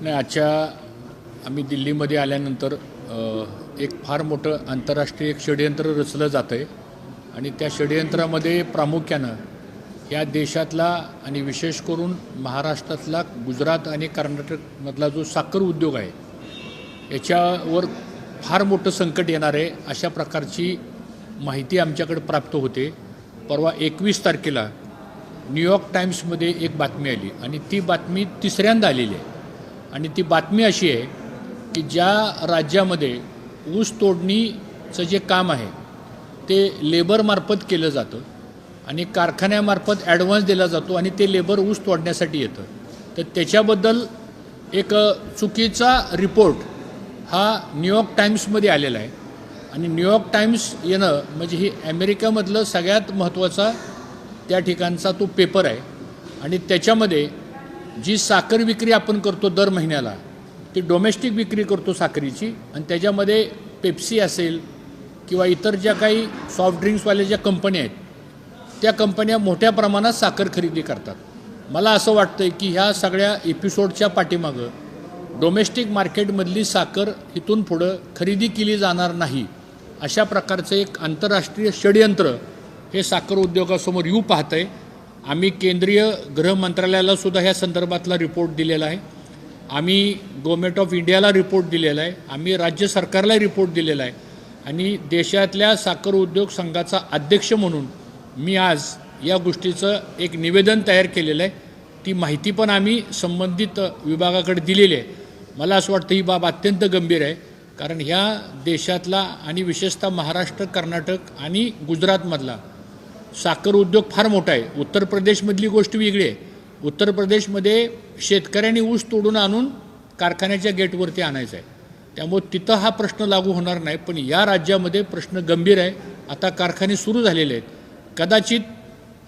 नाही आजच्या आम्ही दिल्लीमध्ये आल्यानंतर एक फार मोठं आंतरराष्ट्रीय एक षडयंत्र रचलं जातं आहे आणि त्या षडयंत्रामध्ये प्रामुख्यानं या देशातला आणि विशेष करून महाराष्ट्रातला गुजरात आणि कर्नाटकमधला जो साखर उद्योग आहे याच्यावर फार मोठं संकट येणार आहे अशा प्रकारची माहिती आमच्याकडे प्राप्त होते. परवा एकवीस तारखेला न्यूयॉर्क टाइम्समध्ये एक बातमी आली आणि ती बातमी तिसऱ्यांदा आलेली आहे. आणि ती बातमी अशी आहे की ज्या राज्यामध्ये ऊस तोडणीचं जे काम आहे ते लेबरमार्फत केलं जातं आणि कारखान्यामार्फत ॲडव्हान्स दिला जातो आणि ते लेबर ऊस तोडण्यासाठी येतं. तर त्याच्याबद्दल एक चुकीचा रिपोर्ट हा न्यूयॉर्क टाईम्समध्ये आलेला आहे. आणि न्यूयॉर्क टाईम्स येणं म्हणजे ही अमेरिकेमधलं सगळ्यात महत्त्वाचा त्या ठिकाणचा तो पेपर आहे. आणि त्याच्यामध्ये जी साखर विक्री आपण करतो दर महिन्याला ती डोमेस्टिक विक्री करतो साखरीची आणि त्याच्यामध्ये पेप्सी असेल किंवा इतर ज्या काही सॉफ्ट ड्रिंक्सवाल्या ज्या कंपन्या आहेत त्या कंपन्या मोठ्या प्रमाणात साखर खरेदी करतात. मला असं वाटतं की ह्या सगळ्या एपिसोडच्या पाठीमागं डोमेस्टिक मार्केटमधली साखर इथून पुढं खरेदी केली जाणार नाही अशा प्रकारचं एक आंतरराष्ट्रीय षडयंत्र हे साखर उद्योगासमोर येऊ पाहत आहे आम्ही केंद्रीय गृह मंत्रालयाला सुद्धा ह्या संदर्भातला रिपोर्ट दिलेला आहे. आम्ही गव्हर्मेंट ऑफ इंडियाला रिपोर्ट दिलेला आहे. आम्ही राज्य सरकारला रिपोर्ट दिलेला आहे. आणि देशातल्या साखर उद्योग संघाचा अध्यक्ष म्हणून मी आज या गोष्टीचं एक निवेदन तयार केलेलं आहे. ती माहिती पण आम्ही संबंधित विभागाकडे दिलेली आहे. मला असं वाटतं ही बाब अत्यंत गंभीर आहे. कारण ह्या देशातला आणि विशेषतः महाराष्ट्र कर्नाटक आणि गुजरातमधला साखर उद्योग फार मोठा आहे. उत्तर प्रदेशमधली गोष्ट वेगळी आहे. उत्तर प्रदेशमध्ये शेतकऱ्यांनी ऊस तोडून आणून कारखान्याच्या गेटवरती आणायचं आहे. त्यामुळे तिथं हा प्रश्न लागू होणार नाही पण या राज्यामध्ये प्रश्न गंभीर आहे. आता कारखाने सुरू झालेले आहेत. कदाचित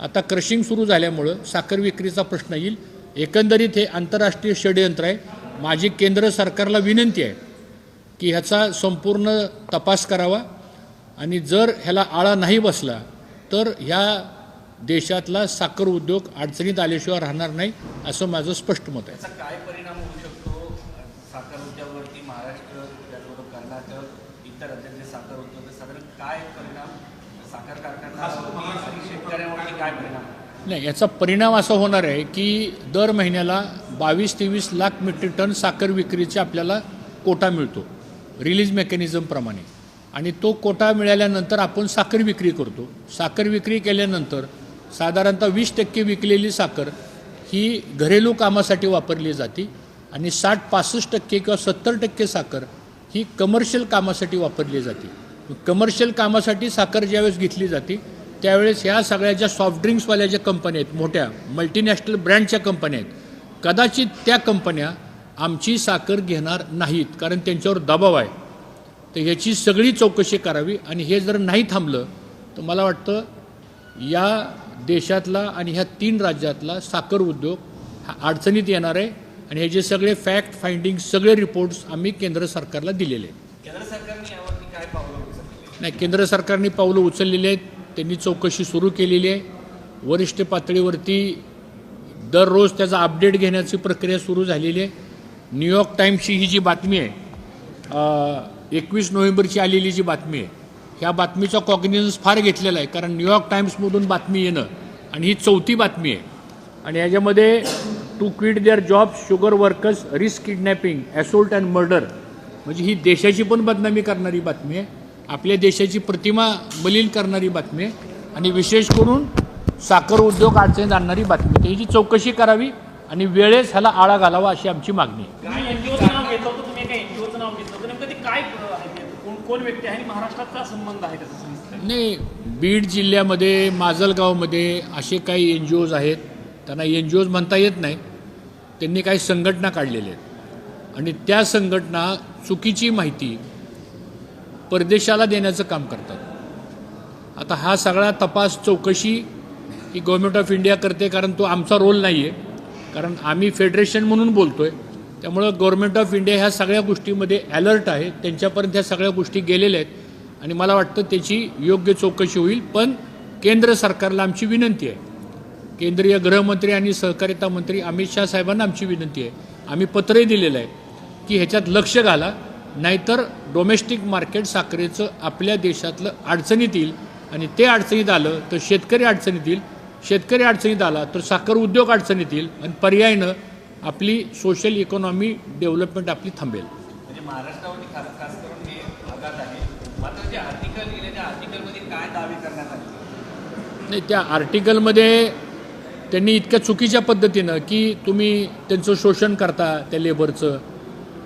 आता क्रशिंग सुरू झाल्यामुळं साखर विक्रीचा प्रश्न येईल. एकंदरीत हे आंतरराष्ट्रीय षडयंत्र आहे. माझी केंद्र सरकारला विनंती आहे की ह्याचा संपूर्ण तपास करावा. आणि जर ह्याला आळा नाही बसला तर ह्या देशातला साखर उद्योग अडचणीत आल्याशिवाय राहणार नाही असं माझं स्पष्ट मत आहे. काय परिणाम होऊ शकतो? साखर उद्योगावरती महाराष्ट्र त्याचबरोबर कर्नाटक इतर राज्यातले साखर उद्योग साधारण काय परिणाम? साखर शेतकऱ्यांवरती काय परिणाम? नाही याचा परिणाम असा होणार आहे की दर महिन्याला बावीस तेवीस लाख मेट्रिक टन साखर विक्रीचे आपल्याला कोटा मिळतो रिलीज मेकॅनिझमप्रमाणे आणि तो कोटा मिळाल्यानंतर आपण साखर विक्री करतो. साखर विक्री केल्यानंतर साधारणतः वीस टक्के विकलेली साखर ही घरेलू कामासाठी वापरली जाते आणि साठ पासष्ट टक्के किंवा सत्तर टक्के साखर ही कमर्शियल कामासाठी वापरली जाते. कमर्शियल कामासाठी साखर ज्यावेळेस घेतली जाते त्यावेळेस ह्या सगळ्या ज्या सॉफ्ट ड्रिंक्सवाल्या ज्या कंपन्या आहेत मोठ्या मल्टीनॅशनल ब्रँडच्या कंपन्या आहेत कदाचित त्या कंपन्या आमची साखर घेणार नाहीत कारण त्यांच्यावर दबाव आहे. तर ह्याची सगळी चौकशी करावी. आणि हे जर नाही थांबलं तर मला वाटतं या देशातला आणि ह्या तीन राज्यातला साखर उद्योग हा अडचणीत येणार आहे. आणि हे जे सगळे फॅक्ट फाइंडिंग सगळे रिपोर्ट्स आम्ही केंद्र सरकारला दिलेले आहेत. नाही केंद्र सरकारने पावलं उचललेली आहेत. त्यांनी चौकशी सुरू केलेली आहे. वरिष्ठ पातळीवरती दररोज त्याचा अपडेट घेण्याची प्रक्रिया सुरू झालेली आहे. न्यूयॉर्क टाईम्सची ही जी बातमी आहे एकवीस नोव्हेंबरची आलेली जी बातमी आहे ह्या बातमीचा कॉग्निझन्स फार घेतलेला आहे. कारण न्यूयॉर्क टाईम्समधून बातमी येणं आणि ही चौथी बातमी आहे. आणि याच्यामध्ये to quit their job sugar workers risk kidnapping assault and murder म्हणजे ही देशाची पण बदनामी करणारी बातमी आहे आपल्या देशाची प्रतिमा मलिन करणारी बातमी आहे आणि विशेष करून साखर उद्योग अडचणीत आणणारी बातमी त्याची चौकशी करावी आणि वेळेस ह्याला आळा घालावा अशी आमची मागणी आहे तुम्ही एनजीओचं नाव घेतलं होतं तुम्ही एका एनजीओचं नाव घेतलं होतं नेमकं ते काय आहे ते? कोण व्यक्ती आहे आणि संबंध आहे त्याचा नाही बीड जिल्ह्यामध्ये माजलगावमध्ये असे काही एन जी ओज आहेत. त्यांना एन जी ओज म्हणता येत नाही. त्यांनी काही संघटना काढलेल्या आहेत. आणि त्या संघटना चुकीची माहिती परदेशाला देण्याचं काम करतात. आता हा सगळा तपास चौकशी ही गव्हर्मेंट ऑफ इंडिया करते कारण तो आमचा रोल नाही आहे कारण आम्ही फेडरेशन म्हणून बोलतो आहे त्यामुळं गव्हर्मेंट ऑफ इंडिया ह्या सगळ्या गोष्टीमध्ये अलर्ट आहे. त्यांच्यापर्यंत ह्या सगळ्या गोष्टी गेलेल्या आहेत. आणि मला वाटतं त्याची योग्य चौकशी होईल. पण केंद्र सरकारला आमची विनंती आहे. केंद्रीय गृहमंत्री आणि सहकारिता मंत्री अमित शाह साहेबांना आमची विनंती आहे. आम्ही पत्रही दिलेलं आहे की ह्याच्यात लक्ष घाला. नाहीतर डोमेस्टिक मार्केट साखरेचं आपल्या देशातलं अडचणीत येईल. आणि ते अडचणीत आलं तर शेतकरी अडचणीत येईल. शेतकरी अडचणीत आला तर साखर उद्योग अडचणीत येईल. आणि पर्यायनं आपली सोशल इकॉनॉमी डेव्हलपमेंट आपली थांबेल. म्हणजे नाही त्या आर्टिकलमध्ये त्यांनी इतक्या चुकीच्या पद्धतीनं की तुम्ही त्यांचं शोषण करता त्या लेबरचं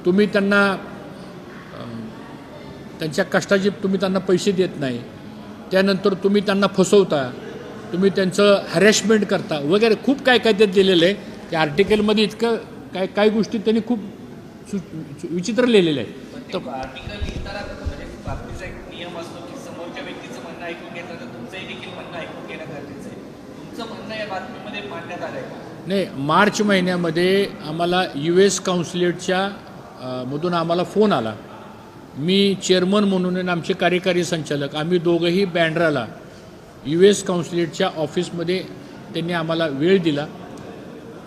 तुम्ही त्यांना त्यांच्या कष्टाचे तुम्ही त्यांना पैसे देत नाही त्यानंतर तुम्ही त्यांना फसवता तुम्ही त्यांचं हॅरेसमेंट करता वगैरे खूप काय काय त्यात दिलेलं आहे. त्या आर्टिकलमध्ये इतकं काय काय गोष्टी त्यांनी खूप सु विचित्र लिहिलेल्या आहेत. म्हणजे तर नाही मार्च महिन्यामध्ये आम्हाला यू एस काउन्सिलेटच्या मधून आम्हाला फोन आला. मी चेअरमन म्हणून आणि आमचे कार्यकारी संचालक आम्ही दोघंही बँड्राला यू एस काउन्सिलेटच्या ऑफिसमध्ये त्यांनी आम्हाला वेळ दिला.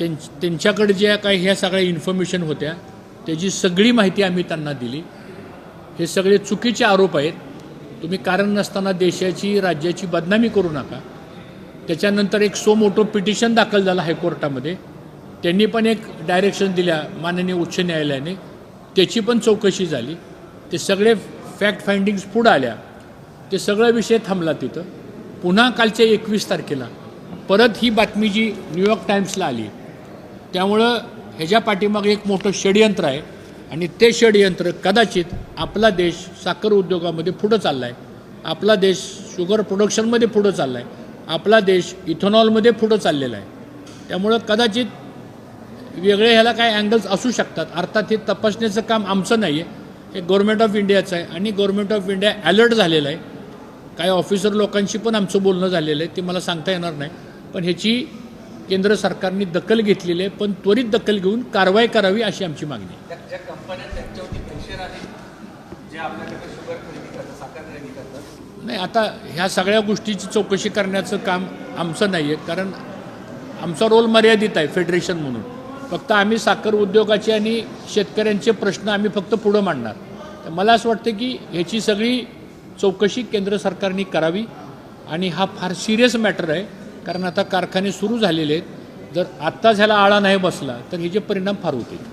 त्यां त्यांच्याकडे ज्या काही ह्या सगळ्या इन्फॉर्मेशन होत्या त्याची सगळी माहिती आम्ही त्यांना दिली. हे सगळे चुकीचे आरोप आहेत. तुम्ही कारण नसताना देशाची राज्याची बदनामी करू नका. त्याच्यानंतर एक सो मोठं पिटिशन दाखल झालं हायकोर्टामध्ये. त्यांनी पण एक डायरेक्शन दिल्या माननीय उच्च न्यायालयाने. त्याची पण चौकशी झाली. ते सगळे फॅक्ट फाइंडिंग्स पुढं आल्या. ते सगळा विषय थांबला तिथं. पुन्हा कालच्या एकवीस तारखेला परत ही बातमी जी न्यूयॉर्क टाइम्सला आली त्यामुळं ह्याच्या पाठीमागे एक मोठं षडयंत्र आहे. आणि ते षडयंत्र कदाचित आपला देश साखर उद्योगामध्ये पुढं चालला आहे आपला देश शुगर प्रोडक्शनमध्ये पुढं चालला आहे आपला देश इथेनॉलमध्ये पुढं चाललेला आहे. त्यामुळं कदाचित वेगळे ह्याला काय अँगल्स असू शकतात. अर्थात हे तपासण्याचं काम आमचं नाही आहे हे गव्हर्मेंट ऑफ इंडियाचं आहे. आणि गव्हर्मेंट ऑफ इंडिया अलर्ट झालेलं आहे. काही ऑफिसर लोकांशी पण आमचं बोलणं झालेलं आहे. ते मला सांगता येणार नाही. पण ह्याची केंद्र सरकारने दखल घेतलेली आहे पण त्वरित दखल घेऊन कारवाई करावी अशी आमची मागणी आहे. त्या ज्या कंपन्या आहेत, त्यांच्यावरती प्रेशर आहे जे आपल्याकडे शुगर खरेदी करतात साखर खरेदी करतात. नाही आता ह्या सगळ्या गोष्टीची चौकशी करण्याचं काम आमचं नाही आहे कारण आमचा रोल मर्यादित आहे फेडरेशन म्हणून. फक्त आम्ही साखर उद्योगाचे आणि शेतकऱ्यांचे प्रश्न आम्ही फक्त पुढं मांडणार. तर मला असं वाटतं की ह्याची सगळी चौकशी केंद्र सरकारने करावी आणि हा फार सिरियस मॅटर आहे. कारण आता कारखाने सुरू झालेले आहेत. जर आत्ताच ह्याला आळा नाही बसला तर ह्याचे परिणाम फार होतील.